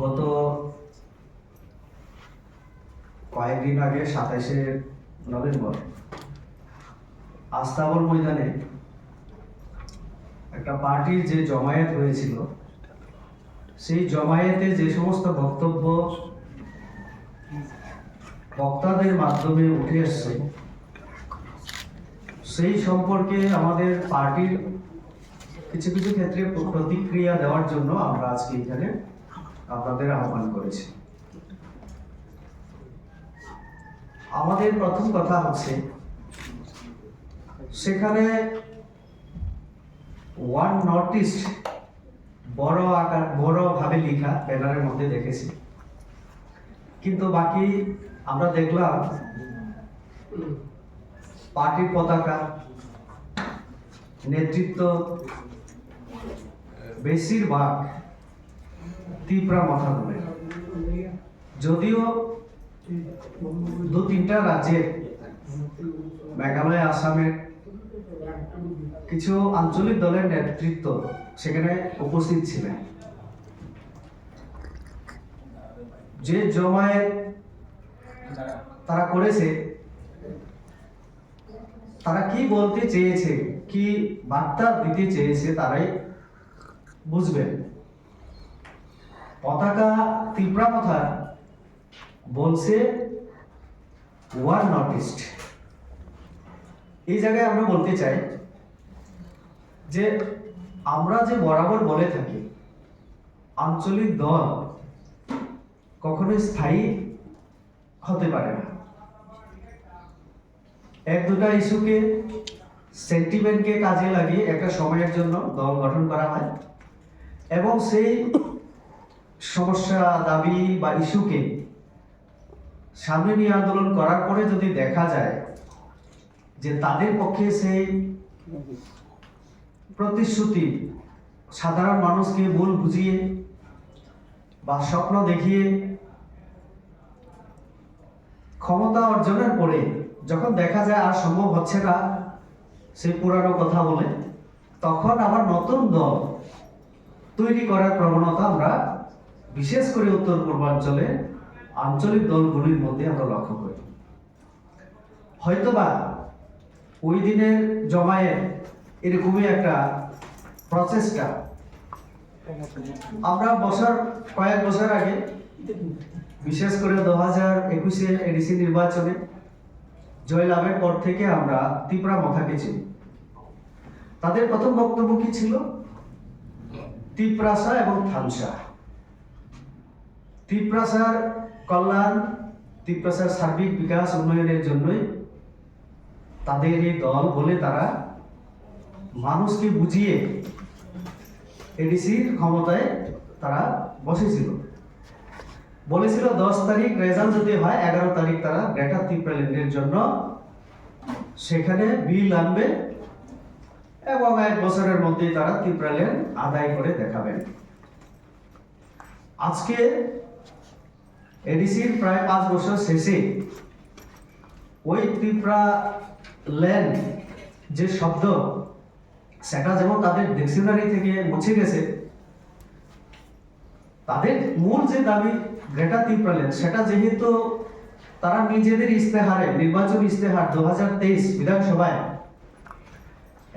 গত কয়েকদিন আগে সাতাইশে নভেম্বর আস্তাবল ময়দানে একটা পার্টির যে জমায়েত হয়েছিল, সেই জমায়েতে যে সমস্ত বক্তব্য বক্তাদের মাধ্যমে উঠে এসছে, সেই সম্পর্কে আমাদের পার্টির কিছু কিছু ক্ষেত্রে প্রতিক্রিয়া দেওয়ার জন্য আমরা আজকে এখানে আপনাদের আহ্বান করেছি। আমাদের প্রথম কথা হচ্ছে, সেখানে ওয়ান নর্থ ইস্ট বড় আকার, বড় ভাবে লেখা ব্যানারের মধ্যে দেখেছি। কিন্তু বাকি আমরা দেখলাম, পার্টির পতাকা, নেতৃত্ব, বেশিরভাগ তীব্রা মাথা ধরে যদিও দু তিনটা রাজ্যের মেঘালয় আসামের কিছু আঞ্চলিক দলের নেতৃত্ব সেখানে উপস্থিত ছিলেন। যে জমায়েত তারা করেছে, তারা কি বলতে চেয়েছে, কি বার্তা দিতে চেয়েছে তারাই বুঝবেন। পতাকা তীব্রা কথা বলছে ওয়ান নর্থ ইস্ট এই জায়গায় আমরা বলতে চাই যে, আমরা যে বরাবর বলে থাকি, আঞ্চলিক দল কখনোই স্থায়ী হতে পারে না। এক দুটা ইস্যুকে সেন্টিমেন্টকে কাজে লাগিয়ে একটা সময়ের জন্য দল গঠন করা হয় এবং সেই সমস্যা, দাবি বা ইস্যুকে সামনে নিয়ে আন্দোলন করার পরে যদি দেখা যায় যে তাদের পক্ষে সেই প্রতিশ্রুতি সাধারণ মানুষকে ভুল বুঝিয়ে বা স্বপ্ন দেখিয়ে ক্ষমতা অর্জনের পরে যখন দেখা যায় আর সম্ভব হচ্ছে না সেই পুরানো কথা বলে, তখন আবার নতুন দল তৈরি করার প্রবণতা আমরা বিশেষ করে উত্তর পূর্বাঞ্চলে আঞ্চলিক দলগুলির মধ্যে আমরা লক্ষ্য করি। হয়তোবা ওই দিনের জমায়ে এরকমই একটা প্রচেষ্টা। আমরা বছর, কয়েক বছর আগে, বিশেষ করে দু হাজার একুশে এডিসি নির্বাচনে জয়লাভের পর থেকে আমরা ত্রিপুরা মাথাকে চিনি। তাদের প্রথম বক্তব্য কি ছিল? তিপ্রাসা এবং থামসা তিপ্রাসার কল্যাণ তিপ্রাসার সার্বিক বিকাশ উন্নয়নের জন্যই তাদের এই দল বলে তারা মানুষকে বুঝিয়ে এডিসির ক্ষমতায় তারা বসেছিল। বলেছিল দশ তারিখ রেজাল্ট যদি হয়, এগারো তারিখ তারা গ্রেটার ত্রিপুরাল্যান্ডের জন্য সেখানে বিল আনবে এবং এক বছরের মধ্যেই তারা ত্রিপুরাল্যান্ড আদায় করে দেখাবেন। আজকে এডিসির প্রায় পাঁচ বছর শেষে ওই ত্রিপুরা ল্যান্ড যে শব্দ, সেটা যেমন তাদের ডিকশনারি থেকে মুছে গেছে, তাদের মূল যে দাবি গ্রেটার ত্রিপুরা ল্যান্ড সেটা যেহেতু তারা নিজেদের ইস্তেহারে নির্বাচন ইস্তেহার দু হাজার তেইশ বিধানসভায়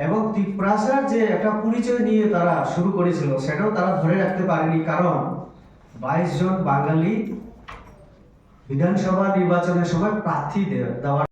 এবং ত্রিপ্রাসার যে একটা পরিচয় নিয়ে তারা শুরু করেছিল, সেটাও তারা ধরে রাখতে পারেনি, কারণ বাইশ জন বাঙালি বিধানসভা নির্বাচনের সময় প্রার্থী দেওয়ার